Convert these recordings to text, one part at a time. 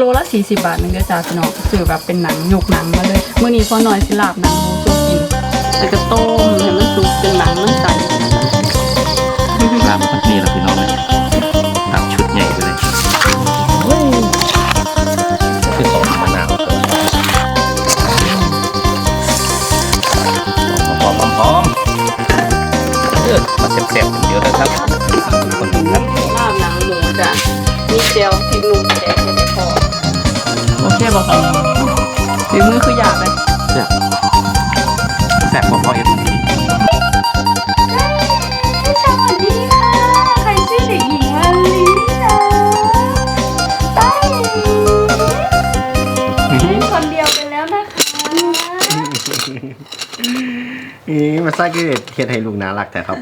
โลละ 40 บาทนึงเด้อจ้าพี่น้องซื้อแบบเป็นหนังยกหนังมาเลยมื้อนี้พอหน่อยสิลาบหนังหมูสู้กินแล้วก็ต้มให้มันสุกจนหนังมันใสตามคนนี้แหละพี่น้องเลยตามชุดใหญ่ไปเลยคือสองมะนาวหอมหอมหอมเออมาเสียบๆเดี๋ยวนะครับ โอเคบ่ครับฝีมือคืออยากเลยแซ่บแซ่บกว่าพ่อเอ็มดีสวัสดีค่ะ ใครชื่อเด็กหญิงมาลีนะไปเล่นคนเดียวไปแล้วนะคะนี่มาซ่าก็เฮ็ดให้ลูกน่ารักแต่ครับ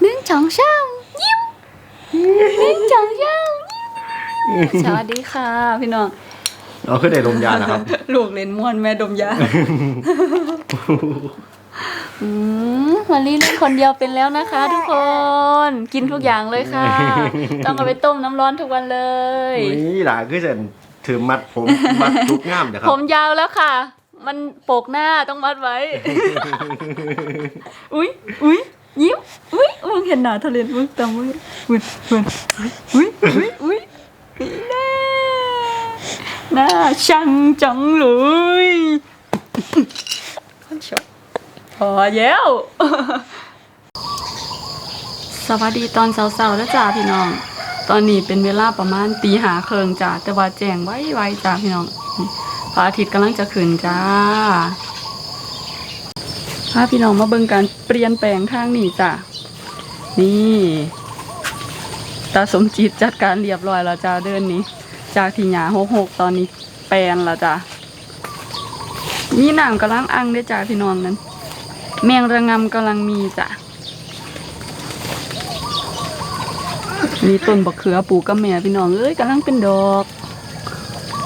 หนึ่งสองสามยิ้มหนึ่งสองสามยิ้ม สวัสดีค่ะ พี่น้องเราคือได้ลมยานะครับ ลูกเล่นม่วนแม่ดมยาอืมมารีเล่นคนเดียวเป็นแล้วนะคะ ทุกคน กินทุกอย่างเลยค่ะ ต้องเอาไปต้มน้ำร้อนทุกวันเลยนี่ล่ะคือจะถือมัดผมมัดทุกง่ามนะครัผบมยาวแล้วค่ะ มันโปกหน้าต้องมัดไว้ อุ้ยอุ้ยยิ้มอุ้ยมึงเห็นหน้าทะเลนมึงตามมึงอุ้ยอุ้ยอุ้ยอุ้ยอุ้ยแน่หน้าช่างจังเลยคนชอบพอแล้วสวัสดีตอนเช้าๆแล้วจ้าพี่น้อง ตอนนี้เป็นเวลาประมาณตีหาเคิงจ้าแต่ว่าแจ้งไว้ไว้จ้าพี่น้องพระอาทิตย์กำลังจะขึ้นจ้าพาพี่น้องมาเบิ่งการเปลี่ยนแปลงข้างนี้จ้านี่ ตาสมจิตจัดการเรียบร้อยแล้วจ้าเดินนี้ จากที่หยาหกหกตอนนี้แปลนแล้วจ้ามีน้ำกำลังอังได้จ้าพี่น้องนั้น แมงระงำกำลังมีจ้ะนี่ต้นบักเขือปลูกกับแม่พี่น้องเอ้ยกำลังเป็นดอก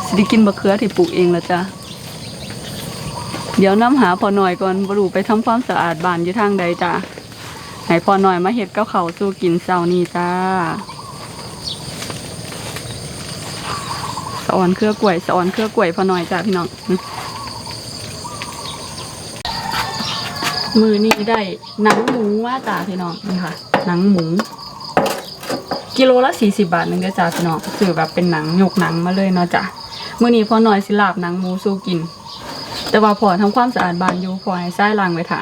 สิได้กินบักเขือที่ปลูกเองแล้วจ้ะเดี๋ยวน้ำหาพอหน่อยก่อนบรูไปทำความสะอาดบ้านอยู่ทางใดจ้ะ ให้พอหน่อยมาเห็ดกับเขาสู้กินเช้านี้จ้าสะออนเครือกล้วยสะออนเครือกล้วยพอหน่อยจ้าพี่น้องมือนี้ได้หนังหมูว่าจ้าพี่น้องนี่ค่ะหนังหมู กิโลละสี่สิบาทนึงเด้อจ้าพี่น้องซื้อแบบเป็นหนังยกหนังมาเลยเนาะจ้ะมื้อนี้พอหน่อยสิลาบหนังหมูสู้กิน แต่ว่าพอทำความสะอาดบานอยู่พอให้ใช้ล้างไว้ค่ะ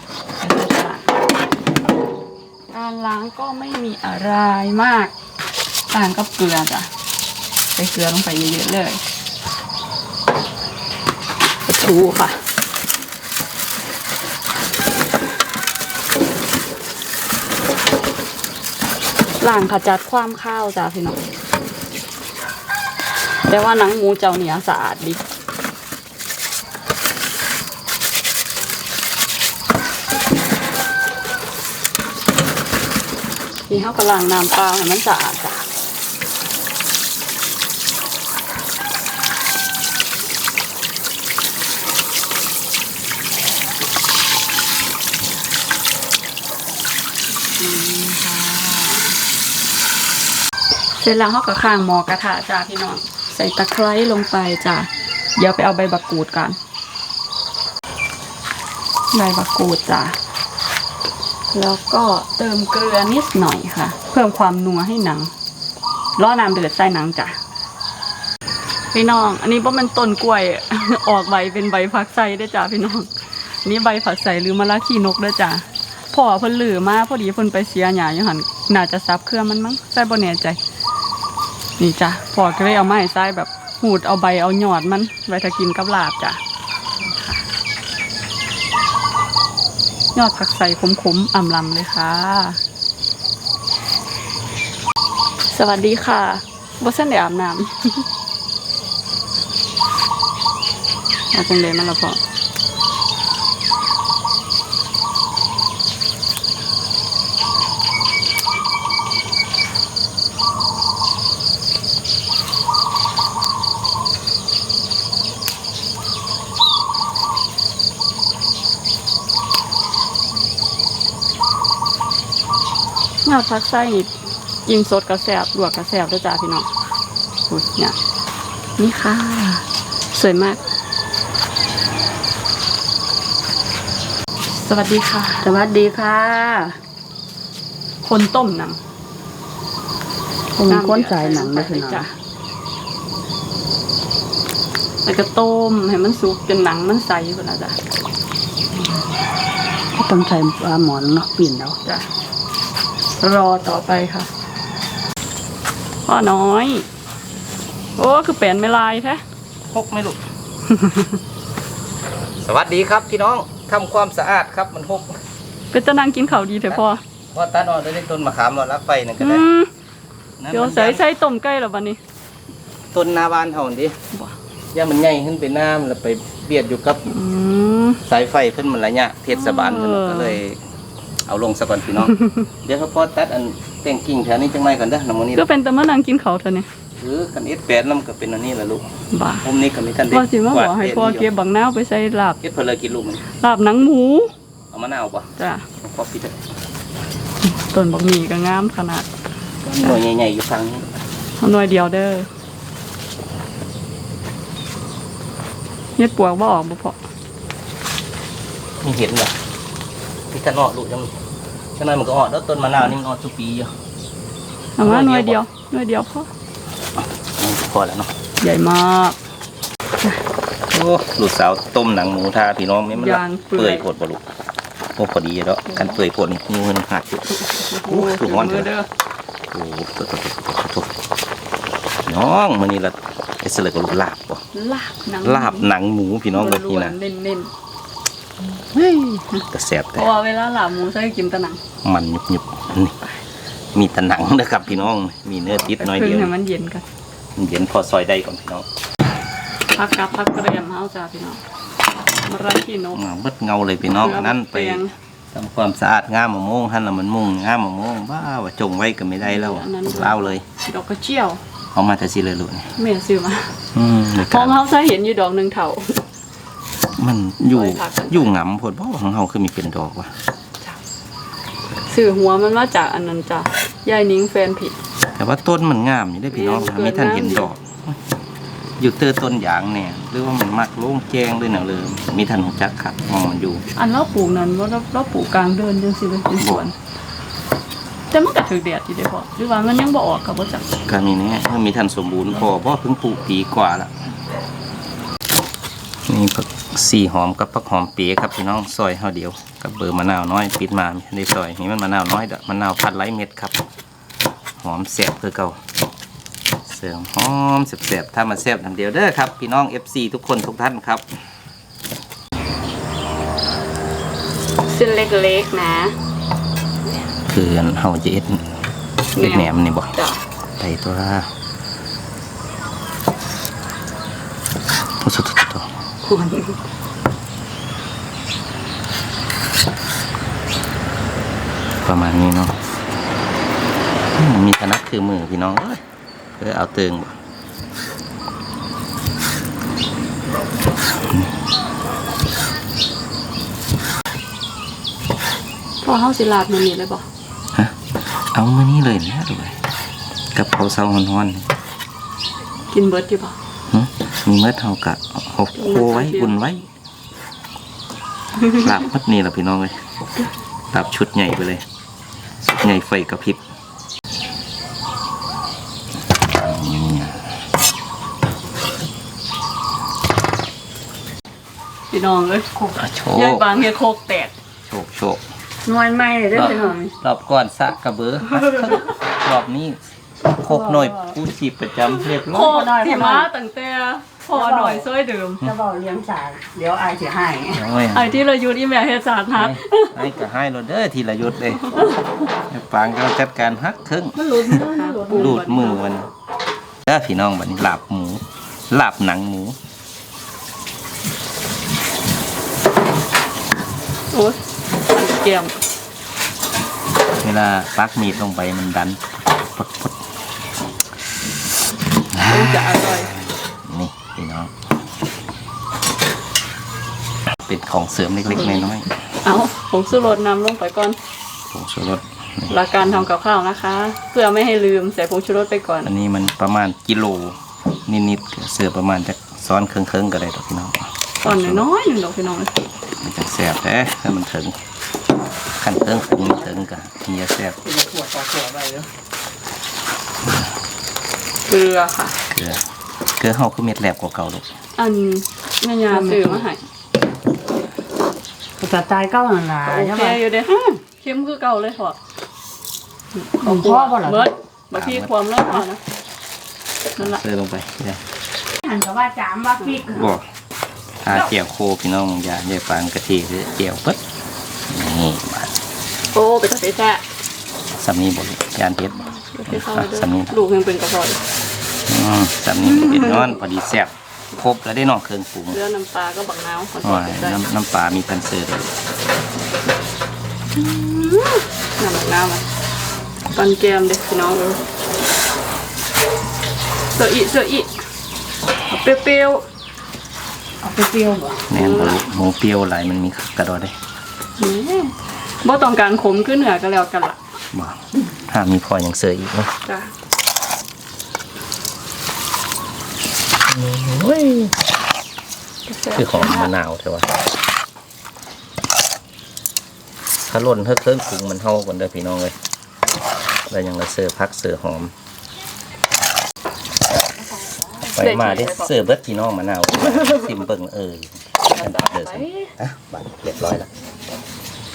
การล้างก็ไม่มีอะไรมากล้างกับเกลือจ้ะใส่เกลือลงไปเยอะๆเลยถูค่ะ ล้างขจัดความข้าวจ้าพี่น้องแต่ว่าหนังหมูเจ้าเนี่ยสะอาดดี นี่เขาก็ล้างน้ำเปล่าให้มันสะอาดจ้ะเสร็จแล้วเขาก็ข้างหมอกระทะจ้าพี่น้องใส่ตะไคร้ลงไปจ้ะเดี๋ยวไปเอาใบบักกูดกันใบบักกูดจ้ะ แล้วก็เติมเกลือนิดหน่อยค่ะ เพิ่มความนัวให้หนังล่อน้ำเดือดใส่หนังจ้ะพี่น้อง อันนี้ว่าะมันต้นกล้วย ออกใบเป็นใบผักไส่ได้จ้ะพี่น้องอนนี่ใบผักไส่หรือมะละขี้นกได้จ้ะพ่อเพิ่นลือมาพอดีเพิ่นไปเสียหยาอยู่หันน่าจะซับเครื่องมันมั้งใส่บ่แน่ใจ นี่จ้ะพ่อก็เลยเอาไม้ใส่แบบหูดเอาใบเอาหยอดมันไว้ถ้ากินกับลาบจ้ะ ยอดผักใส่ขมๆอ่ำลำเลยค่ะ สวัสดีค่ะบอสเซนเดอาบน้ำเอาจังเลยมันละพอ ยอดผักใส่นี่กินสดกระแสบลวกกระแสบด้วยจ้าพี่น้องอุ๊ยเนี่ยนี่ค่ะ สวยมาก สวัสดีค่ะ สวัสดีค่ะ คนต้มหนังผมเป็นคนสายหนังนะพี่น้องจ้ะแล้วก็ต้มให้มันสุกจนหนังมันใสหมดแล้วจ้ะก็ต้องใช้ปลาหมอนเนาะปิ่นเอาจ้ะ รอต่อไปค่ะพ่อน้อย โอ้คือแปลนไม่ลายแท้หกไหม่ลูกสวัสดีครับพี่น้องทำความสะอาดครับมันหกเป็นตะนางกินข้าวดีเถอะพ่อพอตัดออกได้ต้นมะขามเราลักไปนั่นก็อืได้มนั่นเดี๋ยวมันใส่ใส่ต้มไก่แล้วบัดนี้ต้นหนาบานเท่านั้นดิบ่ย่ามันใหญ่ขึ้นไปน้ำแล้วไปเบียดอยู่กับอืมสายไฟเพิ่นมันระยะเทศบาลเพิ่นเออก็เลย เอาลงซะก่อนพี่น้อง เดี๋ยวเขาพอตัดอันแต่งกิ่งแถวนี้จังไรก่อนเด้อน้ำมันนี้ก็เป็นตะมะนางกินข้าวเถอะเนี่ยหรือกันเอสแปดน้ำก็เป็นอันนี้แหละลูกบ้าผมนี่ก็มีท่านเด็พ่อสิมาบอกให้พ่อเก็บบังนาวไปใส่ลาบเก็บเพนเลยกินลูกมันลาบหนังหมู เอามะนาวป่ะจ้ะพอพี่เถอะต้นบักหมี่ก็งามขนาดหน่วยใหญ่ๆอยู่ฟังนี้เอาหน่วยเดียวเด้อเฮ็ดปวกบ่ออกบ่พอนี่เห็นเหรอพี่ท่านออกลูกจัง จังนั้นมันก็ออกแล้วต้นมะนาวนี่มันออกทุกปีอยู่เอามาหน่วยเดียวหน่วยเดียวพอนี่พอแล้วเนาะใหญ่มากโอ้ลูกสาวต้มหนังหมูทาพี่น้องนี่มันย่างเปื่เปื่ออยย โผดบ่ลูกโอ้พอดีแล้วกันเปื่อยโผดนี่มือมันหักอยู่ โอ้ยถูกวันเถมือะอเด้อโอ้โหตุ๊ๆๆๆน้องมื้อนี้ละไอ้เสลอก็ลูกลาบบ่ลาบหนังลาบหนังหมูพี่น้องเลยล้นี่วนนะๆเน้น แต่แซ่บๆเพแต่ราะว่าเวลาลาบหมูใส่กินแตะหนังมันหยุบๆนี่มีแตะหนังนะครับพี่น้อง มีเนื้อติดน้อยพึ่เดีงยวให้มันเย็นกันเย็นพอซอยได้ก่อนพี่น้องพักกับพักเกรียมเฮาจ้าพี่น้องมะระขี้นกอ่าเบิดเงาเลยพี่น้องอันนั้นไปเกลือมะเฟืองทำความสะอาดง่ามมะม่วงหั่นละมันมุ่งง่ามมะม่วงบ้าว่าจงไว้ก็ไม่ได้แล้วอันนั้นเล่าเลยดอกกระเจียวเอามาแต่สิเลยลูกนี่แม่ซื้อมาอืมเดี๋ยวพอกันเฮาใส่เห็นอยู่ดอกหนึงเท่า มันอยู่ไว้พักกันอยู่หงำโพดบ่ของเฮาคือมีเป็นดอกว่ะสื่อหัวมันมาจากอันนั้นจ้ะยายนิ้งแฟนผิด แต่ว่าต้นมันงามอยู่ได้อพี่น้องเออมีท่านเห็นเกิดน้ำ ดอก อยู่เตอต้นยางเนี่ยหรือว่ามันมักโล่งแจ้งด้วยหนังเลยมีท่านหูจักครับมองมันอยู่ อันเราปลูกนั้นว่าเราเราปลูกกลางเดินจังซี่เลยเป็นสวน แต่มันก็ถือแดดอยู่เด้อพ่อหรือว่ามันยังบ่ออกก็บ่จักก็มีเนี่ยมีท่านสมบูรณ์พอเพราะเพิ่งปลูกปีกว่าละนี่ผักสีหอมกับผักหอมเปียครับพี่น้องซอยเท่าเดียวกับเบอร์มะนาวน้อยปิดมาไม่ได้ซอยนี่มันมะนาวน้อยเด้อมะนาวพันไร้เม็ดครับหอมแสบคือเก่าเสริมหอมแสบๆถ้ามาแสบน้ำเดียวเด้อครับพี่น้อง FC ทุกคนทุกท่านครับเส้นเล็กๆนะ คือเฮาจะเอ็ดเอ็ดแหนมนี่บ่จ้ะไตตัวละโอ้สุดๆตั วควรประมาณนี้เนาะอืมมีถนัดคือมือพี่น้องเอ้ยเพื่อเอาเติงบ่พอเฮาสิลาดมันนี่เลยบ่ฮะเอามานี่เลยนะดูเลยกับเขาวเซาฮ้อนๆนี่กินเบิดอยู่บ่ หึมีเมื่อเท่ากับหกโคไว้อุ่นไว้ลาบมัดนี่แหละพี่น้องเลยลาบชุดใหญ่ไปเลยชุดใหญ่ไฟกระพริบพี่น้องเอ้ยโคกอะโชยายคบางเฮ็ดโคกแตกโชคโชคหน่วยไม้เด้อพี่น้องรอบก่อนสะกระเบือหักครึ่งรอบนี้โคกหน่อยผู้ชีพประจำเรียบร้โคอยกที่มาตั้งแต่พ อหน่อยซอยเดิมจะบอกเลี้ยงสายเดี๋ยวอายสิให้โอ้ยไอ้ที่เราอยู่ที่แม่เฮ็ดสากหักให้ก็ให้เราเด้อทีละยุดเลยปางก็จัดการหักครึ่งมันหลุดมือมันหลุดดูดมือมันเด้อพี่น้องบัดนี้ลาบหมูลาบหนังหมูโอ้ยเกี่ยมเวลาปักมีดลงไปมันดันปักปักคงจะอร่อยนี่ พี่น้อง เป็นของเสริมเล็กๆน้อยเอาผงชูรสนำลงไปก่อน ๆผงชูรสนี่หลักการทำกับข้าวนะคะ เพื่อไม่ให้ลืมใส่ผงชูรสไปก่อน อันนี้มันประมาณกิโลนิดๆเสิร์ฟประมาณจากซ้อนเครื่องๆก็ได้ดอกพี่น้องตอนน้อยๆหนึ่งดอกพี่น้องมันจะแซ่บแท้ถ้ามันถึงขั้นเครื่องปรุงถึงกะเฮียแซ่บเกลือค่ะเกลือ เกลือเฮาคือเม็ดแหลบกว่าเก่าลูกอันแม่ยาซื้อมาให้จะตายเก้าหนาโอใช่เคไหมอยู่เด้เข้มคือเก่าเลยพอของพ่อบ่เหรอเบิดบางทีความเลิศพอนะนั่นแหละเสิร์ฟลงไปเดี๋ยวหันกับว่าจามว่าพริกบอกทาเจียวโคพี่น้องอย่าอย่าฟางกะทิหรือเจียวปึ๊ดนี่มาโอ้ไปตัดไปแท้สำนีบนยานเพชรบ่ ไปเข้าอะเด้อสำนีลูกยังเป็นกระเพาะอื มสำนีเป็นนอนพอดีแซ่บครบแล้วได้น้องเครื่องปรุงเลือน้ำปลาก็บักน้ำขอว่าใส่น้ำน้ำปลามีพันเสือเลยน้ำบักน้ำอะปันแก้มเด็กพี่น้องเออเสืออีเสืออีเอาเปรี้ยวเอาไปเปรี้ยวบ่แน่นบ่ลูกหมูเปรี้ยวหลายมันมีกระดอได้ๆนี่บ่ต้องการขมขึ้นเหนือก็แล้วกันล่ะบ่ถ้ามีพออย่างเสืออีกเนาะจ้ะ คือของมะนาวใช่ป่ะถ้าหล่นเท่าเครื่องปรุงมันเท่ากันเด้อพี่น้องเลยแล้วยังละเสือพักเสือหอม ไปมาได้เสือเบิดพี่น้องมะนาวซิมเบิ่งเอออันดับเด้อสิอะบัตรเรียบร้อยแล้ว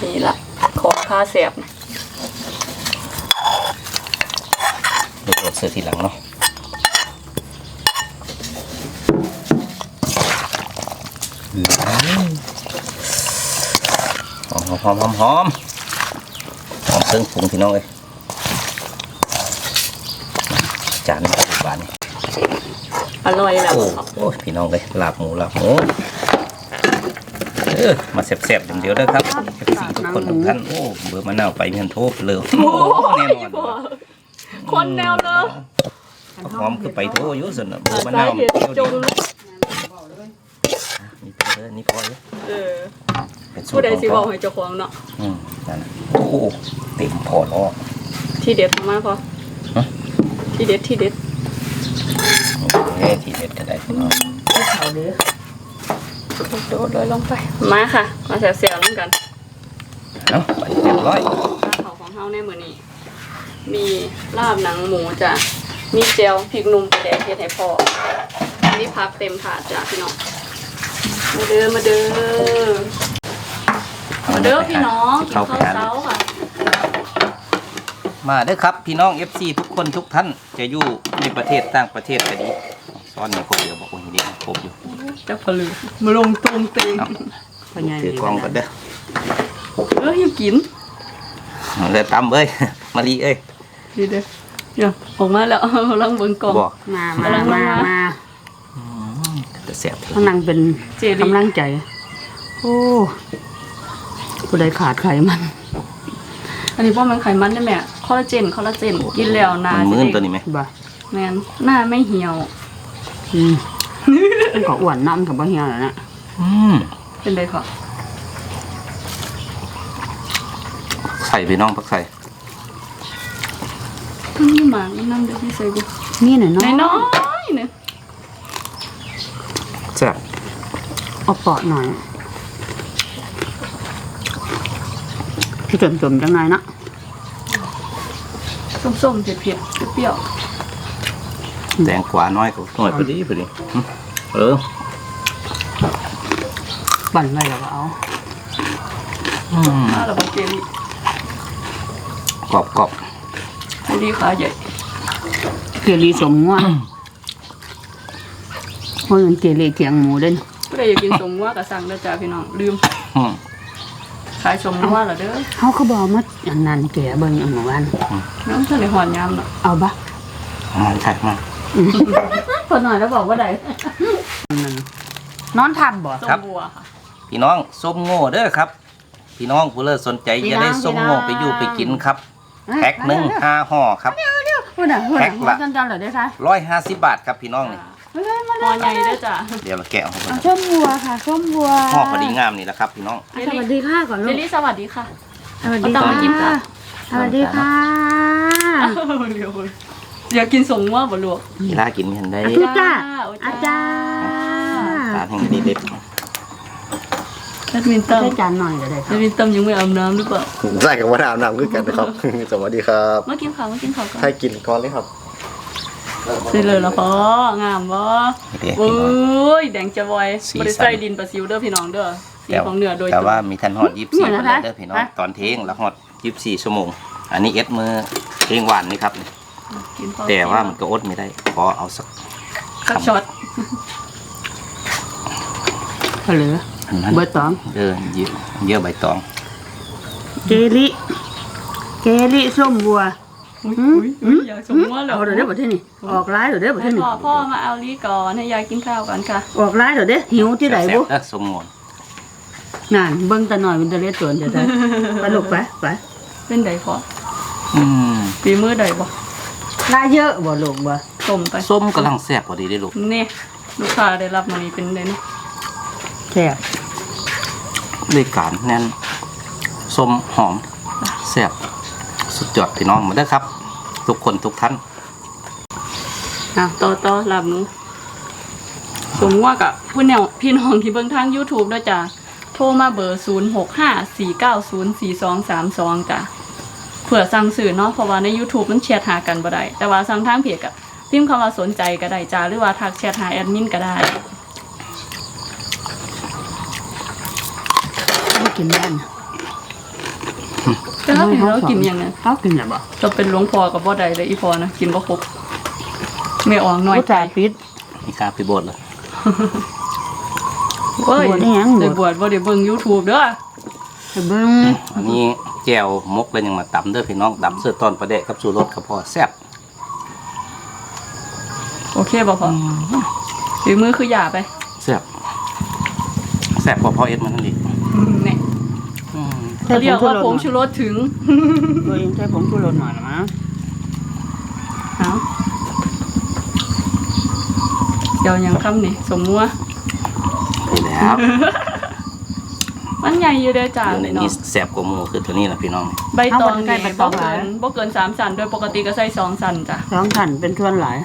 นี่ล่ะของค่าเสียบเดี๋ยวตรวจเสือทีหลังเนาะห อมหอมหอมหอมหอมเครื่องปรุงพี่น้องเลยจานบานนี่อร่อยแล้วโอ้โอ้ยพี่น้องเลยลาบหมูลาบหมูเออมาแซ่บๆเดี๋ยวๆเด้อครับเอฟซีทุกคนทุกท่านโอ้เบอร์มะนาวไปเมียนโทบเลยโอ้แน่นอนคนแนวเลยหอมคือไปโทอยู่ส่วนน่ะเบอร์มะนาวมันเปรี้ยวจดีงลูก นี่พอเด้อนี่พอเด้อเออเป็นสูผู้ตรใดของสิบเขาอกให้เจ้าของเนาะอืมนั่นน่ะโอ้โหเต็มพอล้อที่เด็ดมากพอฮะ ที่เด็ดที่เด็ดเอ้ทีเด็ดก็ได้พี่น้องเอาเด้อโดดเลยลงไปมาค่ะ มาเสียเสียลงกัน เอ้าไปเรียบร้อยข้าวของเฮาในมื้อนี้ มีลาบหนังหมูจ้ะมีเจลพริกหนุ่มไปแดกเฮ็ดให้พ่อมีผักเต็มถาดจ้ะพี่น้อง มาเด้อมาเด้อมาเด้อพี่น้องกินเข้าข้าวไปหาเช้าค่ะมาเด้อครับ พี่น้อง FC ทุกคนทุกท่านจะอยู่ในประเทศต่างประเทศก็ดีซ้อนนี่ครบเดียวบอกว่าอย่างนี้ครบอยู่จะผลือมาลงตรงเตงเอ้าพ่อใหญ่ถือกล้องก่อนเด้อเอ้ยยังกินเลยตำเอ้ยมารีเอ้ยดีเด้อเนี่ยออกมาแล้วกำลังเบิ่งกล่องบอกมามามามาจะเสียบเถกำอะลังเป็นเจดีกำลังใจ โอ้ผู้ใดขาดไขมันอันนี้พวกมันไขมันได้แม่คอลลาเจนคอลลาเจนกินแล้วหนามันสิมื้นเด็กตัวนี้ไหมบ่แม่นหน้าไม่เหี่ยวอืมมันก็อ้วนน้ำกับบ่เหี่ยวแล้วนะอืมเป็นไรคะใส่พี่น้องพักใส่มันมีหมากมันน้ำเดี๋ยวพี่ใส่ดูนี่หน่อยเนาะน้อยๆเนี่ย แซ่บ เอาปอดหน่อยพี่จมจมๆจังไงเนาะส้มๆเผ็ดๆเปรี้ยวแตงกวาน้อยก็หน่อยพอดีพอดีอืมเออปั่นไว้แล้วก็เอาอืมๆมาแล้วบอกเกลี่กรอบกรอบอันนี้ขาใหญ่เกลีสมงัวเพราะมันเกลีเกียงหมูเด่น ผู้ใดอยากกินสมว่าก็สั่งเด้อจ้าพี่น้องลืมอืมขายสมว่าเหรอเด้อเขาเขาบอกมาอันนั้นแกเบิ่งอันหมู่บ้านน้องท่านในหอนยามเนาะเอาปะอ่าใช่มากพอหน่อยแล้วบอกว่าใดนอนทับบ่ส้มบัวค่ะพี่น้องส้มโง่เด้อครับ พี่น้องผู้เลิศสนใจจะได้ส้มโง่ไปอยู่ไปกินครับแพ็คหนึ่งห้าห่อครับ พูดน่ะพูดแพ็น่ะคหัวละ จันๆเหรอได้คะร้อยห้าสิบบาทครับพี่น้องนี่ หอใหญ่เด้อจ้าเดี๋ยวเราแกะออกมาเอาส้มบัวค่ะส้มบัวห่อพอดีงามนี่แหละครับพี่น้อง อะสวัสดีค่ะก่อนเจลูกลลี่สวัสดีค่ะ สวัสดีเอาตามมากินจ้ะค่ะสวัสดีค่ะเร็วเลยอยากกินสมว่าบ่ลูกกีฬากินไม่ทันได้ทุจ้าโอาจารตาย์แห่งดีเด็ดแบดมินตันได้จานหน่อยก็ได้คแบรับดมินตันยังไม่อาบน้ำหรือเปล่าใส่กับว่าอาบน้ำคือกันนะครับ สวัสดีครับ มากินข้าวมากินข้าวก่อนให้กินก่อนเลยครับ เสร็จเลยเหรอพ่องามบ่เด็ดโอ้พี่น้องยแดงจะบอยสีบริสันใส่ดินปลาซิวเด้อพี่น้องเด้อสีแต่ของเหนือโดยแต่ตรงว่ามีทันฮอดยี่สิบสี่วันเลยเด้อพี่น้องตอนเที่ยงแล้วฮอดยี่สิบสี่ชั่วโมง อันนี้เอ็ดมือเที่ยงวันนี่ครับกินพอแต่ว่ามันก็อดไม่ได้ขอเอาสักสักช็อตเหลืออันนั้นเบอร์ตองเออเยอะเยอะใบตองเกลิเกลิส้มบัว อุ้ยหืมอุ้ยอุ้ยอยากสมว่าเหรอเอาเดี๋ยวเด้อประเทศนี้ออกร้ายเดี๋ยวเด้อประเทให้ศนี้พ่อพ่อมาเอาลีก่อนให้ยายกินข้าวก่อนค่ะออกร้ายเดี๋ยวเด้อหิวที่ไหนแซ่บุบๆเด้อสมงวนนั่นเบิ่งตาหน่อยมันจะเล็ดตัวเดี๋ยวได้ไปลูกไปไปเป็นไดพ่ออืมปีมือใดบ่ลายเยอะบ่ลูกบ่ต้มไปส้มกำลังแซ่บพอดีได้อลูกนี่ลูกค้าได้รับมานี่เป็นไดเนาะแซ่บด้วยการแน่นส้มหอมแซ่บสุดยอดพี่น้องมาเด้อครับ ทุกคนทุกท่านอะต่อต่อลาบหนูสมว่ากับผู้แนวพี่น้องที่เบิ่งทาง YouTube ด้วยจ้ะโทรมาเบอร์ 0654904232จ้ะเผื่อสั่งสื่อเนาะเพราะว่าใน YouTube มันแชทหากันบ่ได้แต่ว่าสั่งทางเพจกับพิมพ์คำว่าสนใจก็ได้จ้าหรือว่าทักแชทหาแอดมินก็ได้ไม่กินได้นะแต่ถ้าเป็นเรากินอย่างนั้นเขากินน่ะบ่จะเป็นหลวงพ่อกับบ่ได้เลยอีพอนะกินบ่ครบไม่ออกหน่อยผู้ชายปิดมีกล้าไปโบดเลยเอ้ยบวชได้หยังบวชได้บวชบ่ได้เบิ่ง YouTube เด้อไปเบิ่งอันนี้แก้วมกเลยยังมาตำเด้อพี่น้องตำเสื้อตอนประเดะกับสูรสกับพ่อแซ่บโอเคบ่พอฝีมือคือหยาไปแซ่บแซ่บกว่าพ่อเอ็ดมันนั่นอีกเนี่ย อืมเขาเรียกว่าผงชูรสถึงตัวเองใช้ผงชูรสหน่อยนะมั้งเอาเดี๋ยวยังคำนี่สมมัว นี่แหล้วมันใหญ่อยู่เด้อจ้าอยู่ในพี่น้อนี้งแซ่บกว่าหมูคือตัวนี้นะพี่น้องใบตองนี่บ่เกินบ่เกินสามสันโดยปกติก็ใส่สองสันจ้ะสองขันเป็นส่วนหลาย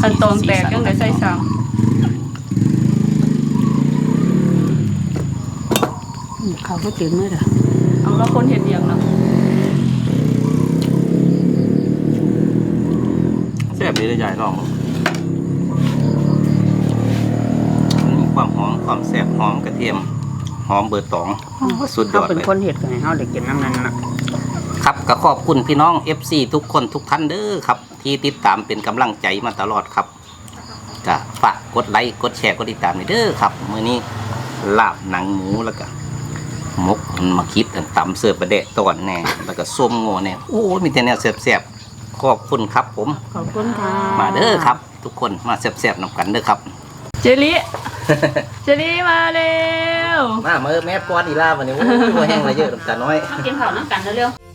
สันตองแตกยังได้ใส่สาม อืม เขาก็กินไม่ได้เอาแล้วคนเห็นเอียงเนาะแซ่บดีเลยยายลองมันมีความหอมความแซ่บหอมกระเทียม หอมเบอร์ตองสุดยเขาอดเป็นเลยคนเห็ดกันเขาได้กินน้ำนั้นนะครับก็ขอบคุณพี่น้อง FC ทุกคนทุกท่านเด้อครับ ที่ติดตามเป็นกำลังใจมาตลอดครับก็ฝากกดไลค์กดแชร์กดติดตามหน่อยเด้อครับมื้อนี้ลาบหนังหมูแล้วก็ มกมันมาคิดกันตำเสิร์ฟประเดะตอนแน่แล้วก็ส้มโง่แน่โอ้ยมีแต่แนวแซ่บๆขอบคุณครับผม ขอบคุณค่ะมาเด้อครับ ทุกคนมาแซ่บๆนำกันเด้อครับ เจลิเจลิมาเร็วมาเมื่อแม่ป้อนอีลาวันนี้โอ้ยแห้งมาเยอะน้ำตาน้อยมากินข้าวน้ำกันเร็วๆ